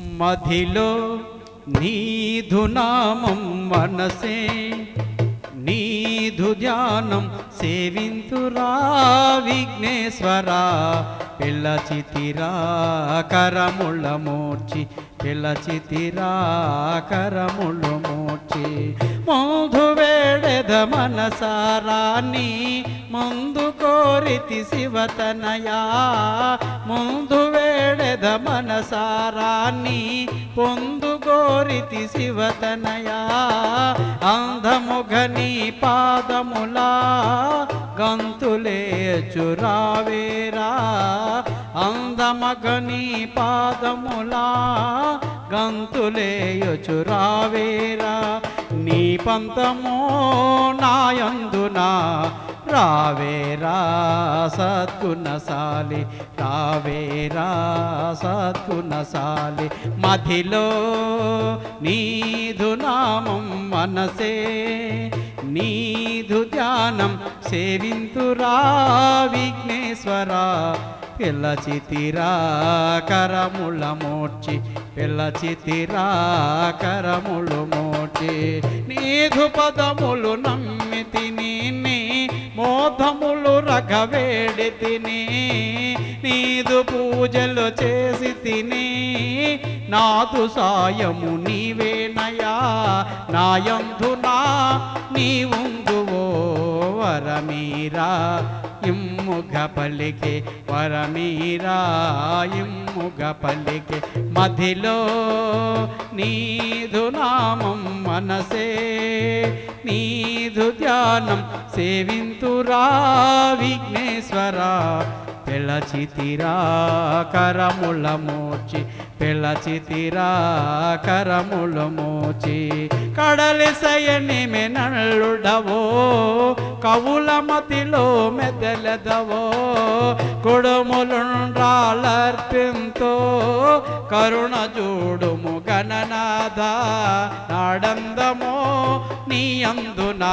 మధిలో నీధు నామం మనసే నీధు ధ్యానం సేవింతురా విఘ్నేశ్వరా. పిల్లచితిరా కరముళ్ళ మూర్చి పిల్లచితిరా కరముళ్ళు మూర్చి. మోధు వేడెద మనసారాన్ని ముందు కోరితి శివతనయా. ముందు వేడెద మనసారాన్ని పొందు కోరితి శివతనయా. అంధముఖని పాదములా గంతులే చురావేరా. అందమగని పాదములా గంతులేయుచురావేరా నీ పంతమో నాయందునా రావేరా సద్గుణశాలి రావేరా సద్గుణశాలి మధిలో నీదు నామం మనసే నీదు ధ్యానం సేవింతురా విఘ్నేశ్వరా. పిల్లచితిరా కరముల మోర్చి పిల్లచితిరా కరములు మోర్చి. నీధు పదములు నమ్మితి తిని మోధములు రఘవేడి తిని నీదు పూజలు చేసి తిని నాదు సాయము నీవేనయా నాయందునా నీవుందువో వరమీరా ఇమ్ముగ పలికే వరమీరా ఇమ్ముగ పలికే మధిలో నీదు నామం మనసే నీదు ధ్యానం సేవింతురా విఘ్నేశ్వరా. పిలచితిరా కరముల మోచి పిలచితిరా కరముల మోచి. కడలి సయని నల్లుడవో కవుల మతిలో మెదలెదవో. కొడుములుండ్రాలర్పింతో కరుణ చూడుము గణనాథ నాడందమో నీ అందునా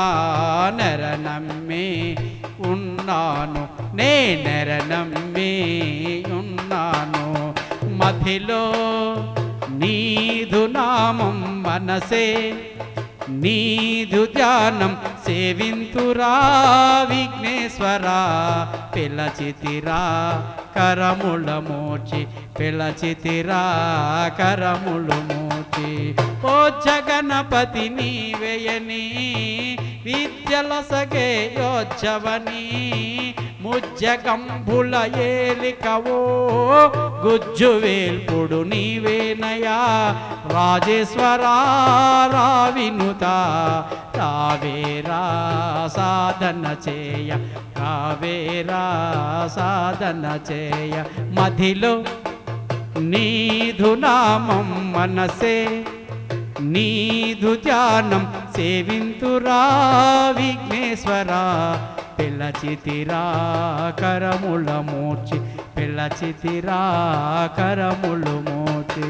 నరనమ్మి ఉన్నాను నే నరనమ్మి ఉన్నాను మధిలో నీదు నామం మనసే నీదు ధ్యానం సేవింతురా విఘ్నేశ్వరా పిలచితిరా కరముల మోచి పిలచితిరా కరములు మోచి ఓ జగణపతి నీవేయని విద్యలసగే సగే యోచ్చవని ముజ్జగంబుల ఏలికవో గుజ్జు వేల్పుడు నీవేనయా? రాజేశ్వరా రావినుత కావేరా సాధన చేయ కావేరా సాధన చేయ. మధిలో నీధునామం మనసే నీధు ధ్యానం సేవింతురా విఘ్నేశ్వరా పిల్లచితిరా కరముల మోచి పిల్లచితిరా కరములు మూర్చి